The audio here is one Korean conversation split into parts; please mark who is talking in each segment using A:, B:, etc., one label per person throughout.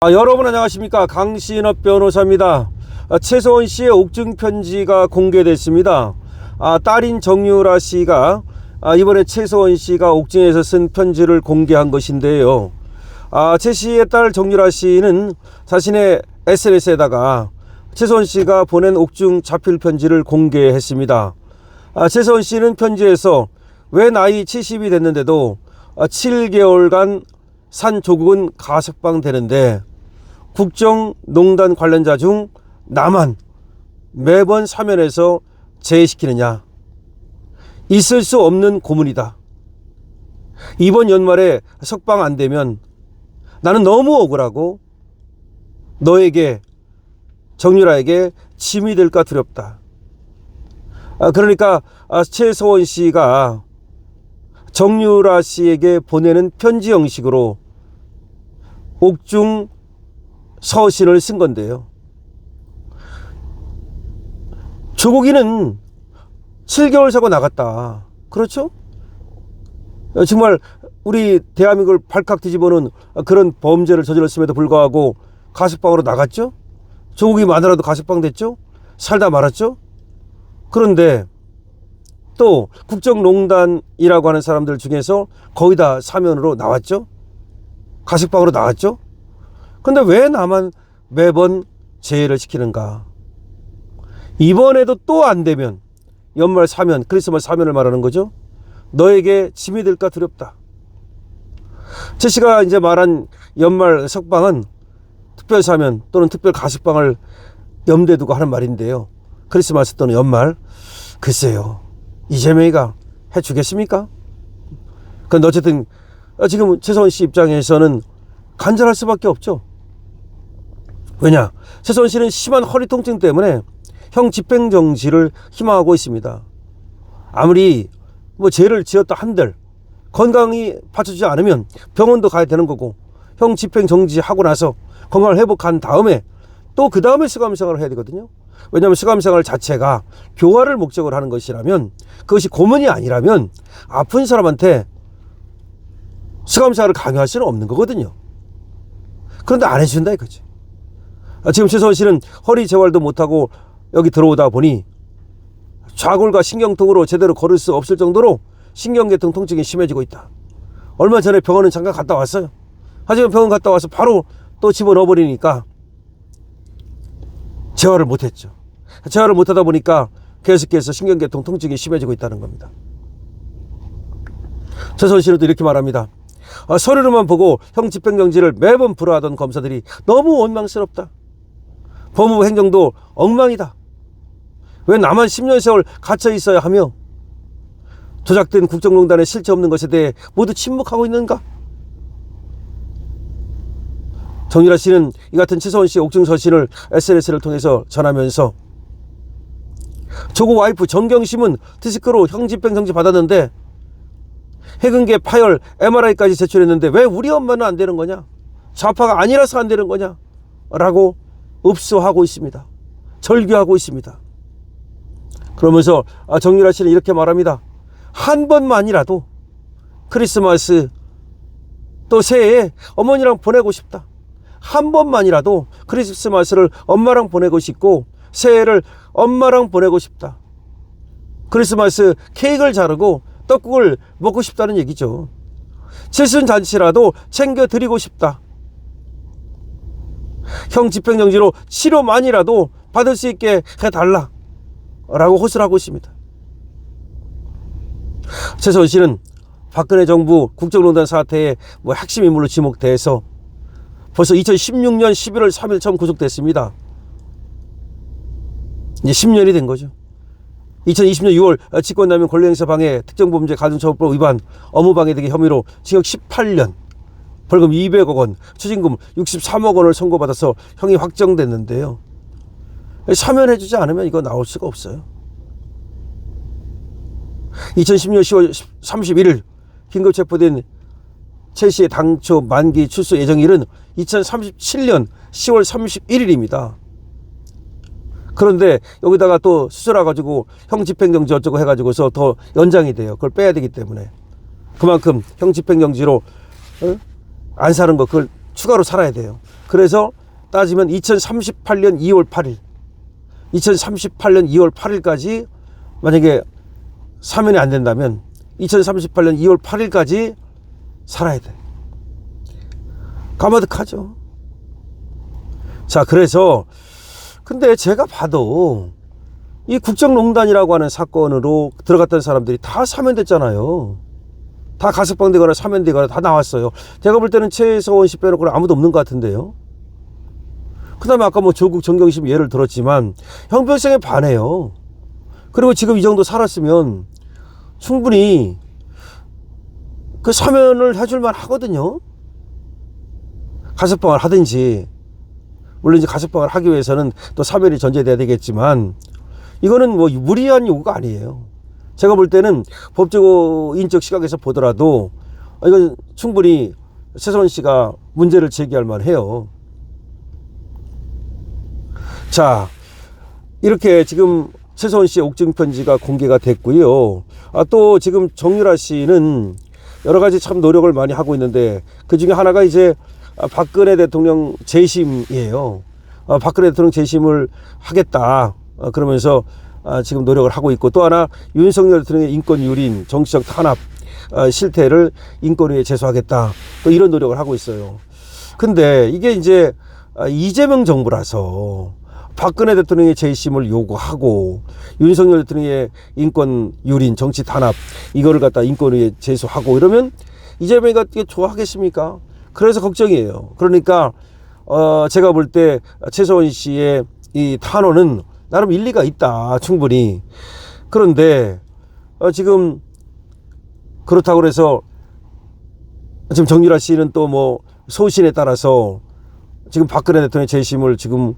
A: 아, 여러분 안녕하십니까? 강신업 변호사입니다. 아, 최소원 씨의 옥중 편지가 공개됐습니다. 아, 딸인 정유라 씨가 아, 이번에 최소원 씨가 옥중에서 쓴 편지를 공개한 것인데요. 아, 최 씨의 딸 정유라 씨는 자신의 SNS에다가 최소원 씨가 보낸 옥중 자필 편지를 공개했습니다. 아, 최소원 씨는 편지에서 왜 나이 70이 됐는데도 아, 7개월간 산 조국은 가석방 되는데 국정농단 관련자 중 나만 매번 사면에서 제외시키느냐. 있을 수 없는 고문이다. 이번 연말에 석방 안 되면 나는 너무 억울하고 너에게 정유라에게 짐이 될까 두렵다. 아, 그러니까 아, 최서원 씨가 정유라 씨에게 보내는 편지 형식으로 옥중 서신을 쓴 건데요. 조국이는 7개월 사고 나갔다. 그렇죠? 어, 정말 우리 대한민국을 발칵 뒤집어놓은 그런 범죄를 저질렀음에도 불구하고 가석방으로 나갔죠? 조국이 마누라도 가석방 됐죠? 살다 말았죠? 그런데 또 국정농단이라고 하는 사람들 중에서 거의 다 사면으로 나왔죠? 가석방으로 나왔죠? 근데 왜 나만 매번 제외를 시키는가? 이번에도 또 안 되면 연말 사면, 크리스마스 사면을 말하는 거죠? 너에게 짐이 될까 두렵다. 최 씨가 이제 말한 연말 석방은 특별 사면 또는 특별 가석방을 염두에 두고 하는 말인데요. 크리스마스 또는 연말. 글쎄요. 이재명이가 해주겠습니까? 근데 어쨌든 지금 최소원 씨 입장에서는 간절할 수밖에 없죠. 왜냐? 최소원 씨는 심한 허리 통증 때문에 형 집행 정지를 희망하고 있습니다. 아무리 뭐 죄를 지었다 한들 건강이 받쳐주지 않으면 병원도 가야 되는 거고 형 집행 정지하고 나서 건강을 회복한 다음에 또 그 다음에 수감생활을 해야 되거든요. 왜냐하면 수감생활 자체가 교화를 목적으로 하는 것이라면 그것이 고문이 아니라면 아픈 사람한테 수감생활을 강요할 수는 없는 거거든요. 그런데 안 해준다 이거지. 아, 지금 최소원 씨는 허리 재활도 못하고 여기 들어오다 보니 좌골과 신경통으로 제대로 걸을 수 없을 정도로 신경계통 통증이 심해지고 있다. 얼마 전에 병원은 잠깐 갔다 왔어요. 하지만 병원 갔다 와서 바로 또 집어넣어 버리니까 재활을 못했죠. 재활을 못하다 보니까 계속해서 신경계통 통증이 심해지고 있다는 겁니다. 최선 씨는 또 이렇게 말합니다. 아, 서류로만 보고 형 집행정지를 매번 불허하던 검사들이 너무 원망스럽다. 법무부 행정도 엉망이다. 왜 나만 10년 세월 갇혀 있어야 하며 조작된 국정농단의 실체 없는 것에 대해 모두 침묵하고 있는가? 정유라 씨는 이 같은 최서원 씨의 옥중 서신을 SNS를 통해서 전하면서 조국 와이프 정경심은 티스크로 형집행 정지 받았는데 해근계 파열 MRI까지 제출했는데 왜 우리 엄마는 안 되는 거냐? 좌파가 아니라서 안 되는 거냐? 라고 읍소하고 있습니다. 절규하고 있습니다. 그러면서 아, 정유라 씨는 이렇게 말합니다. 한 번만이라도 크리스마스 또 새해에 어머니랑 보내고 싶다. 한 번만이라도 크리스마스를 엄마랑 보내고 싶고 새해를 엄마랑 보내고 싶다. 크리스마스 케이크를 자르고 떡국을 먹고 싶다는 얘기죠. 칠순 잔치라도 챙겨 드리고 싶다. 형 집행정지로 치료만이라도 받을 수 있게 해달라. 라고 호소를 하고 있습니다. 최소원 씨는 박근혜 정부 국정농단 사태의 뭐 핵심 인물로 지목돼서 벌써 2016년 11월 3일 처음 구속됐습니다. 이제 10년이 된 거죠. 2020년 6월 직권남용 권리행사 방해 특정범죄 가중처벌법 위반 업무방해 등의 혐의로 징역 18년 벌금 200억 원 추징금 63억 원을 선고받아서 형이 확정됐는데요. 사면해주지 않으면 이거 나올 수가 없어요. 2010년 10월 31일 긴급 체포된 최 씨의 당초 만기 출소 예정일은 2037년 10월 31일입니다. 그런데 여기다가 또 수술해 가지고 형 집행정지 어쩌고 해가지고서 더 연장이 돼요. 그걸 빼야 되기 때문에 그만큼 형 집행정지로 어? 안 사는 거 그걸 추가로 살아야 돼요. 그래서 따지면 2038년 2월 8일, 2038년 2월 8일까지 만약에 사면이 안 된다면 2038년 2월 8일까지 살아야 돼. 까마득하죠. 자, 그래서 근데 제가 봐도 이 국정농단이라고 하는 사건으로 들어갔던 사람들이 다 사면됐잖아요. 다 가석방 되거나 사면 되거나 다 나왔어요. 제가 볼 때는 최서원 씨 빼놓고는 아무도 없는 것 같은데요. 그 다음에 아까 뭐 조국 정경심 예를 들었지만 형평성에 반해요. 그리고 지금 이 정도 살았으면 충분히 그 사면을 해줄만 하거든요. 가석방을 하든지 물론 이제 가석방을 하기 위해서는 또 사면이 전제돼야 되겠지만 이거는 뭐 무리한 요구가 아니에요. 제가 볼 때는 법적 인적 시각에서 보더라도 이건 충분히 최선 씨가 문제를 제기할 만해요. 자 이렇게 지금 최서원 씨의 옥중 편지가 공개가 됐고요. 아, 또 지금 정유라 씨는 여러 가지 참 노력을 많이 하고 있는데 그 중에 하나가 이제 아, 박근혜 대통령 재심이에요. 아, 박근혜 대통령 재심을 하겠다. 아, 그러면서 아, 지금 노력을 하고 있고 또 하나 윤석열 대통령의 인권 유린, 정치적 탄압 아, 실태를 인권위에 제소하겠다. 또 이런 노력을 하고 있어요. 근데 이게 이제 아, 이재명 정부라서 박근혜 대통령의 재심을 요구하고 윤석열 대통령의 인권 유린, 정치 탄압 이거를 갖다 인권위에 제소하고 이러면 이재명이가 이게 좋아하겠습니까? 그래서 걱정이에요. 그러니까 어 제가 볼 때 최서원 씨의 이 탄원은 나름 일리가 있다 충분히 그런데 어 지금 그렇다고 그래서 지금 정유라 씨는 또 뭐 소신에 따라서 지금 박근혜 대통령의 재심을 지금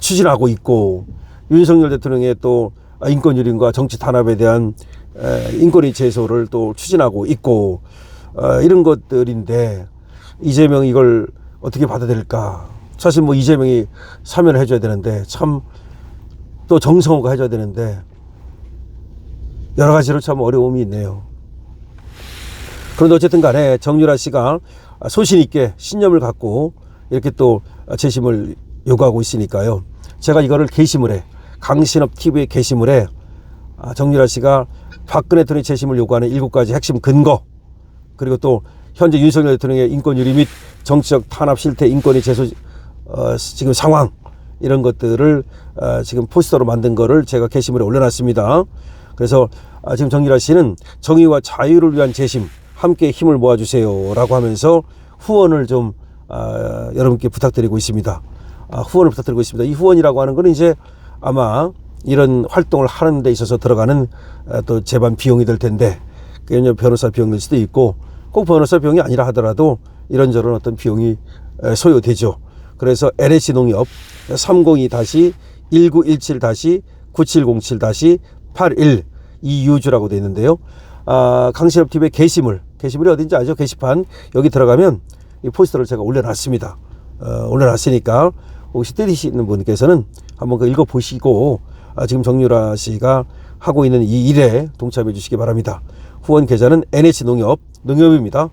A: 추진하고 있고 윤석열 대통령의 또 인권 유린과 정치 탄압에 대한 에, 인권위 제소를 또 추진하고 있고 어, 이런 것들인데 이재명이 이걸 어떻게 받아들일까? 사실 뭐 이재명이 사면을 해줘야 되는데 참 또 정성호가 해줘야 되는데 여러 가지로 참 어려움이 있네요. 그런데 어쨌든 간에 정유라 씨가 소신 있게 신념을 갖고 이렇게 또 재심을 요구하고 있으니까요. 제가 이거를 게시물에 강신업 TV에 게시물에 아, 정유라 씨가 박근혜 대통령 재심을 요구하는 일곱 가지 핵심 근거 그리고 또 현재 윤석열 대통령의 인권 유리 및 정치적 탄압 실태 인권위 제소 어, 지금 상황 이런 것들을 어, 지금 포스터로 만든 거를 제가 게시물에 올려놨습니다. 그래서 아, 지금 정유라 씨는 정의와 자유를 위한 재심 함께 힘을 모아주세요라고 하면서 후원을 좀 아, 여러분께 부탁드리고 있습니다. 아, 후원을 부탁드리고 있습니다. 이 후원이라고 하는 거는 이제 아마 이런 활동을 하는 데 있어서 들어가는 아, 또 재반 비용이 될 텐데 그냥 변호사 비용일 수도 있고 꼭 변호사 비용이 아니라 하더라도 이런저런 어떤 비용이 에, 소요되죠. 그래서 NH 농협 302-1917-9707-81 이유주라고 되어 있는데요. 아, 강신업 TV의 게시물, 게시물이 어딘지 아죠? 게시판 여기 들어가면 이 포스터를 제가 올려놨습니다. 어, 올려놨으니까 혹시 때리시는 분께서는 한번 그 읽어보시고 아, 지금 정유라 씨가 하고 있는 이 일에 동참해 주시기 바랍니다. 후원 계좌는 NH농협 농협입니다.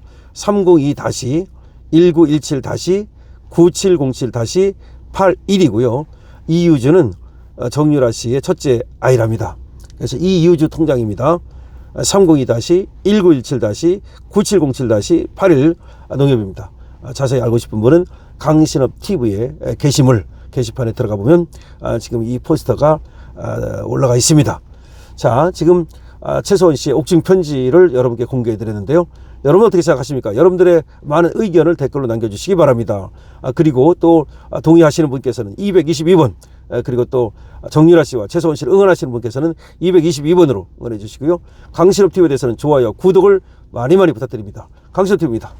A: 302-1917-9707-81이고요. 이유주는 어, 정유라 씨의 첫째 아이랍니다. 그래서 이유주 통장입니다. 302-1917-9707-81 농협입니다. 아, 자세히 알고 싶은 분은 강신업 TV의 게시물 게시판에 들어가 보면 아, 지금 이 포스터가 아, 올라가 있습니다. 자, 지금 아, 최소원 씨의 옥중 편지를 여러분께 공개해 드렸는데요. 여러분 어떻게 생각하십니까? 여러분들의 많은 의견을 댓글로 남겨주시기 바랍니다. 아, 그리고 또 아, 동의하시는 분께서는 222번 에, 그리고 또 정유라 씨와 최소원 씨를 응원하시는 분께서는 222번으로 응원해 주시고요. 강신업 TV에 대해서는 좋아요, 구독을 많이 많이 부탁드립니다. 강신업 TV입니다.